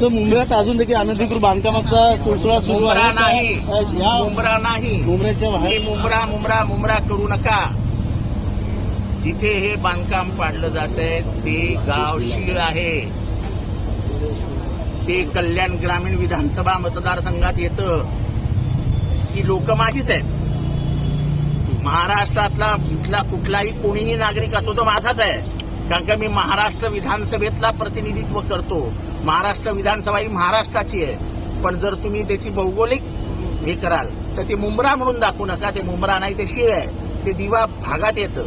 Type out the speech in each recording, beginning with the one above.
तर मुंबईत अजून देखील अनधिकृत बांधकामाचा सिलसिला सुरू मुंब्रा आहे. नाही. मुंब्रा नाही. मुंबऱ्याच्या हे बाहेर मुंब्रा मुंब्रा मुंब्रा करू नका. जिथे हे बांधकाम पाडलं जात आहे ते गाव शीळ आहे. ते कल्याण ग्रामीण विधानसभा मतदारसंघात येतं. ही लोक माझीच आहेत. महाराष्ट्रातला इथला कुठलाही कोणीही नागरिक असो तो माझाच आहे. कारण का मी महाराष्ट्र विधानसभेतला प्रतिनिधित्व करतो. महाराष्ट्र विधानसभा ही महाराष्ट्राची आहे. पण जर तुम्ही त्याची भौगोलिक हे कराल तर ते मुंब्रा म्हणून दाखवू नका. ते मुंब्रा नाही ते शिळ आहे. ते दिवा भागात येतं.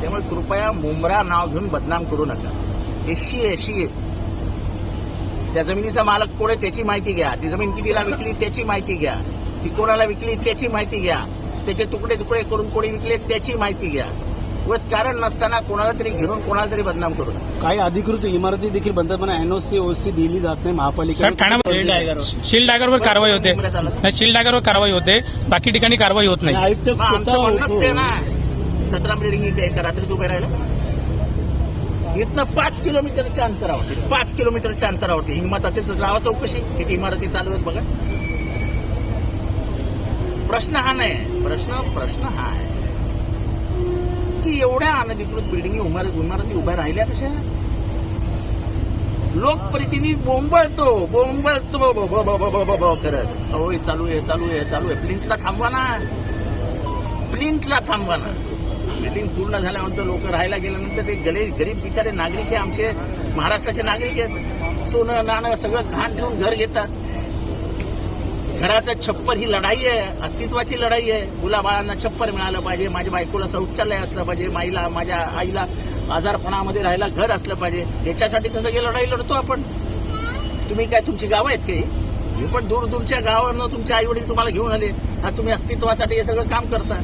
त्यामुळे कृपया मुंब्रा नाव घेऊन बदनाम करू नका. हे शिळ आहे शिळ. त्या जमिनीचा मालक कोण आहे त्याची माहिती घ्या. ती जमीन कितीला विकली त्याची माहिती घ्या. ती कोणाला विकली त्याची माहिती घ्या. त्याचे तुकडे तुकडे करून कोणी विकले त्याची माहिती घ्या. उगाच कारण नसताना कोणाला तरी घेऊन कोणाला तरी बदनाम करू काही अधिकृत इमारती देखील बनतात पण एनओसी ओसी दिली जात नाही. महापालिका साहेब ठाण्यामध्ये शील डायगरवर कारवाई होते. नाही शील डायगरवर कारवाई होते. बाकी ठिकाणी कारवाई होत नाही. आयुक्त ते ना सतरा बिल्डिंग इथे एका रात्रीत उभे राहिलं. इथनं पाच किलोमीटरच्या अंतरावरती पाच किलोमीटरच्या अंतरावरती हिंमत असेल तर लावा चौकशी. किती इमारती चालू आहेत बघा. प्रश्न हा नाही. प्रश्न प्रश्न हा आहे. की एवढ्या अनधिकृत बिल्डिंग इमारत इमारती उभ्या राहिल्या कशा? लोकप्रतिनिधी बोंबळतो बोंबळतो करत. अहो हे चालू आहे चालू आहे चालू आहे. प्लिंटला थांबवा ना. प्लिंटला थांबवा ना. बिल्डिंग पूर्ण झाल्यानंतर लोक राहायला गेल्यानंतर ते गले गरीब बिचारे नागरिक आहे आमचे महाराष्ट्राचे नागरिक आहेत. सोनं नाणं सगळं घाण ठेवून घर घेतात. घराचं छप्पर ही लढाई आहे अस्तित्वाची लढाई आहे. मुलाबाळांना छप्पर मिळालं पाहिजे माझ्या बायकोला शौचालय असलं पाहिजे माईला माझ्या आईला आजारपणामध्ये राहायला घर असलं पाहिजे. याच्यासाठी तर सगळी लढाई लढतो आपण. तुम्ही काय तुमची गावं आहेत काही मी पण दूर दूरच्या गावांना तुमचे आई वडील तुम्हाला घेऊन आले. आज तुम्ही अस्तित्वासाठी हे सगळं काम करता.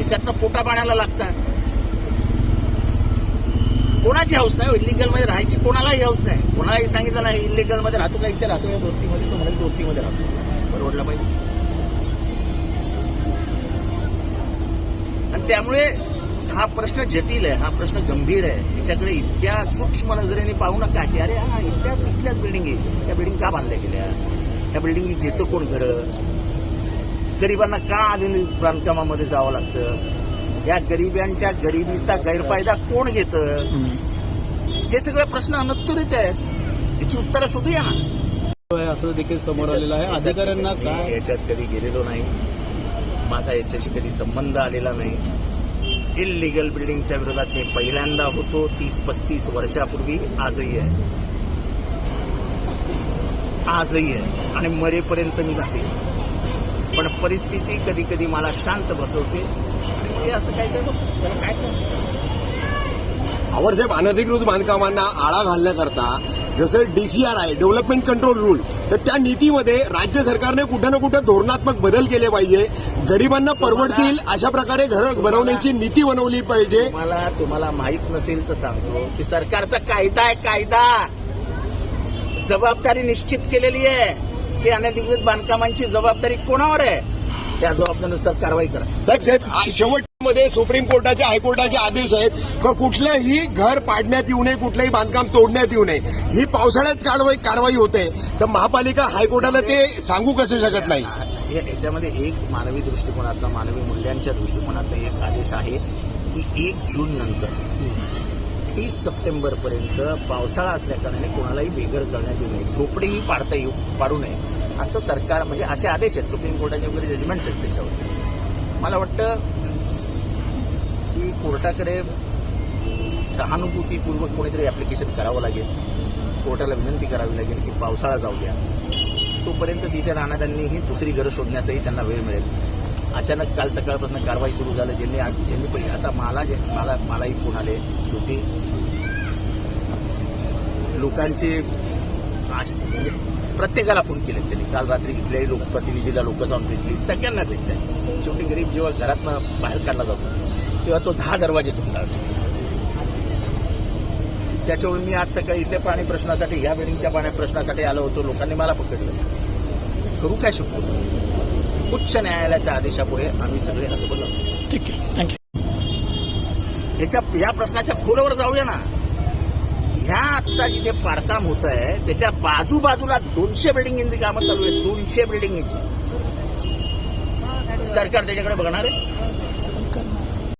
याच्यातनं पोटा पाण्याला लागता कोणाची हाऊस नाही हो? इलिगलमध्ये राहायची कोणालाही हाऊस नाही. कोणालाही सांगितलं नाही इलिगलमध्ये राहतो का? इथे राहतो या दोस्तीमध्ये तो म्हणजे दोस्तीमध्ये राहतो. परवडला पाहिजे. आणि त्यामुळे हा प्रश्न जटिल आहे हा प्रश्न गंभीर आहे. याच्याकडे इतक्या सूक्ष्म नजरेने पाहू नका की अरे हा इतक्या इतक्याच बिल्डिंग आहे. त्या बिल्डिंग का बांधल्या गेल्या? त्या बिल्डिंग घेतं कोण घरं? गरिबांना का आधुनिक बांधकामामध्ये जावं लागतं? या गरिबांच्या गरिबीचा गैरफायदा कोण घेतं? हे सगळे प्रश्न अनुत्तरित आहेत. याची उत्तरं शोधूया ना. असं देखील समोर आलेलं आहे. अधिकाऱ्यांना काय याच्यात कधी गेलेलो नाही. माझा याच्याशी कधी संबंध आलेला नाही. इलिगल बिल्डिंगच्या विरोधात मी पहिल्यांदा होतो. तीस पस्तीस वर्षापूर्वी आजही आहे. आजही आहे. आणि मरेपर्यंत मी नसेल पण परिस्थिती कधी कधी मला शांत बसवते. आणि हे असं काय काय करतो आवडसाहेब अनधिकृत बांधकामांना आळा घालण्याकरता जसं डीसीआर आहे डेव्हलपमेंट कंट्रोल रूल तर त्या नीतीमध्ये राज्य सरकारने कुठं ना कुठं धोरणात्मक बदल केले पाहिजे. गरिबांना परवडतील अशा प्रकारे घरं बनवण्याची नीती बनवली पाहिजे. तुम्हाला तुम्हाला माहीत नसेल तर सांगतो की सरकारचा कायदा आहे कायदा. जबाबदारी निश्चित केलेली आहे की अनधिकृत बांधकामांची जबाबदारी कोणावर आहे? त्या जबाबदारीनुसार कारवाई करा. साहेब साहेब आ- शेवटमध्ये सुप्रीम कोर्टाचे हायकोर्टाचे आदेश आहेत का कुठलंही घर पाडण्यात येऊ नये कुठलंही बांधकाम तोडण्यात येऊ नये ही पावसाळ्यात कारवाई कारवाई होते. तर महापालिका हायकोर्टाला ते सांगू कसे शकत नाही? याच्यामध्ये एक मानवी दृष्टिकोनातला मानवी मूल्यांच्या दृष्टिकोनातला एक आदेश आहे की एक जून नंतर तीस सप्टेंबर पर्यंत पावसाळा असल्याकारणाने कोणालाही बेघर करण्यात येऊ नये झोपडीही पाडता येऊ पाडू नये असं सरकार म्हणजे असे आदेश आहेत. सुप्रीम कोर्टाचे वगैरे जजमेंट्स आहेत त्याच्यावर मला वाटतं की कोर्टाकडे सहानुभूतीपूर्वक कोणीतरी ॲप्लिकेशन करावं लागेल. कोर्टाला विनंती करावी लागेल की पावसाळा जाऊ द्या. तोपर्यंत तिथे राहणाऱ्यांनीही दुसरी घरं शोधण्याचाही त्यांना वेळ मिळेल. अचानक काल सकाळपासून कारवाई सुरू झाली ज्यांनी ज्यांनी पहिले आता मला मला मलाही फोन आले शेवटी लोकांचे म्हणजे प्रत्येकाला फोन केले त्यांनी. काल रात्री इथल्याही लोकप्रतिनिधीला लोक जाऊन भेटली सगळ्यांना भेटतात शेवटी गरीब जेव्हा घरातनं बाहेर काढला जातो तेव्हा तो दहा दरवाजे धुंडाळतो त्याच्यावर मी आज सकाळी इथल्या पाणी प्रश्नासाठी ह्या बिल्डिंगच्या पाण्या प्रश्नासाठी आलो होतो. लोकांनी मला पकडलं. करू काय शकतो? उच्च न्यायालयाच्या आदेशापुढे आम्ही सगळे हतबल ठीक आहे. थँक्यू याच्या या प्रश्नाच्या खोलावर जाऊया ना. ह्या आत्ता जिथे पाडकाम होत आहे त्याच्या बाजूबाजूला दोनशे बिल्डिंगची कामं चालू आहेत. दोनशे बिल्डिंगची सरकार त्याच्याकडे बघणार आहे?